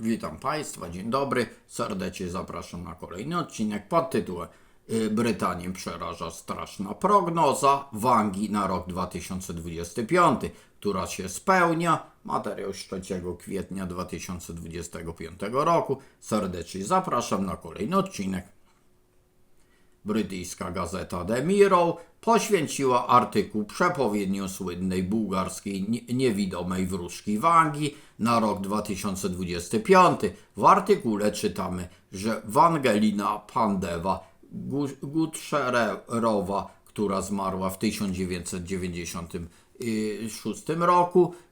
Witam Państwa, dzień dobry. Serdecznie zapraszam na kolejny odcinek pod tytułem y, Brytanię przeraża straszna prognoza Wangi na rok 2025, która się spełnia. Materiał z 3 kwietnia 2025 roku. Serdecznie zapraszam na kolejny odcinek. Brytyjska gazeta The Mirror poświęciła artykuł przepowiednią słynnej bułgarskiej nie- niewidomej wróżki Wangi na rok 2025. W artykule czytamy, że Wangelina Pandewa Gu- Gutschererowa, która zmarła w 1996 roku, y, y,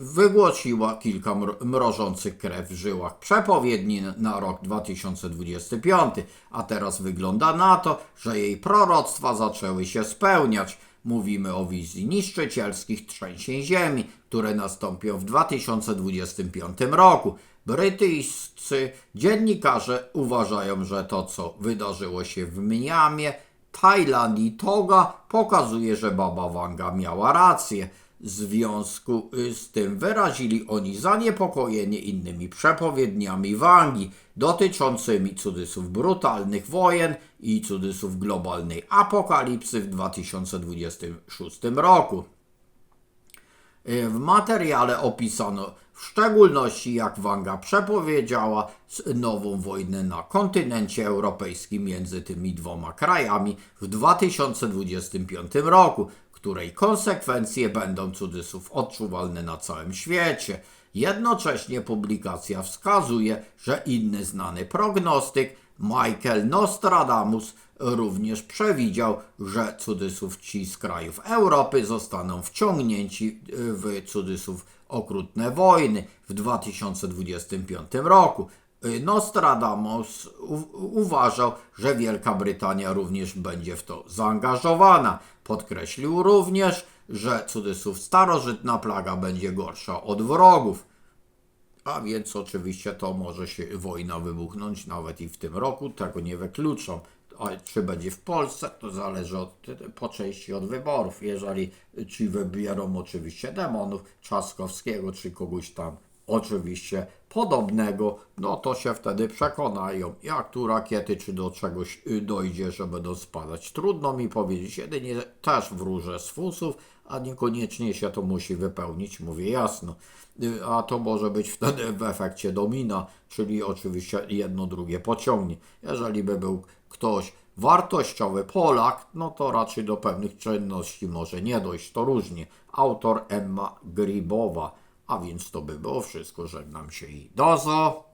wygłosiła kilka mro- mrożących krew w żyłach przepowiedni na rok 2025, a teraz wygląda na to, że jej proroctwa zaczęły się spełniać. Mówimy o wizji niszczycielskich trzęsień ziemi, które nastąpią w 2025 roku. Brytyjscy dziennikarze uważają, że to, co wydarzyło się w Mniamie, Tajlandii Toga pokazuje, że Baba Wanga miała rację. Związku y, z tym wyrazili oni zaniepokojenie innymi przepowiedniami Wangi dotyczącymi cudzysłów brutalnych wojen i cudzysłów globalnej apokalipsy w 2026 roku. Y, W materiale opisano w szczególności, jak Wanga przepowiedziała nową wojnę na kontynencie europejskim między tymi dwoma krajami w 2025 roku, której konsekwencje będą cudzysłów odczuwalne na całym świecie. Jednocześnie publikacja wskazuje, że inny znany prognostyk Michael Nostradamus również przewidział, że cudzysłów ci z krajów Europy zostaną wciągnięci w cudzysłów okrutne wojny w 2025 roku. Nostradamus u- uważał, że Wielka Brytania również będzie w to zaangażowana. Podkreślił również, że cudzysłów starożytna plaga będzie gorsza od wrogów. A więc oczywiście to może się wojna wybuchnąć nawet i w tym roku, tego nie wykluczam. A czy będzie w Polsce, to zależy od, po części od wyborów. Jeżeli ci wybierą oczywiście demonów Trzaskowskiego czy kogoś tam oczywiście podobnego, no to się wtedy przekonają, jak tu rakiety, czy do czegoś y, dojdzie, że będą spadać. Trudno mi powiedzieć, jedynie też wróżę z fusów, a niekoniecznie się to musi wypełnić, mówię jasno. Y, A to może być wtedy w efekcie domina, czyli oczywiście jedno drugie pociągnie. Jeżeli by był ktoś wartościowy Polak, no to raczej do pewnych czynności może nie dojść, to różnie. Autor Emma Gribowa. A więc to by było wszystko, żegnam się i dozo.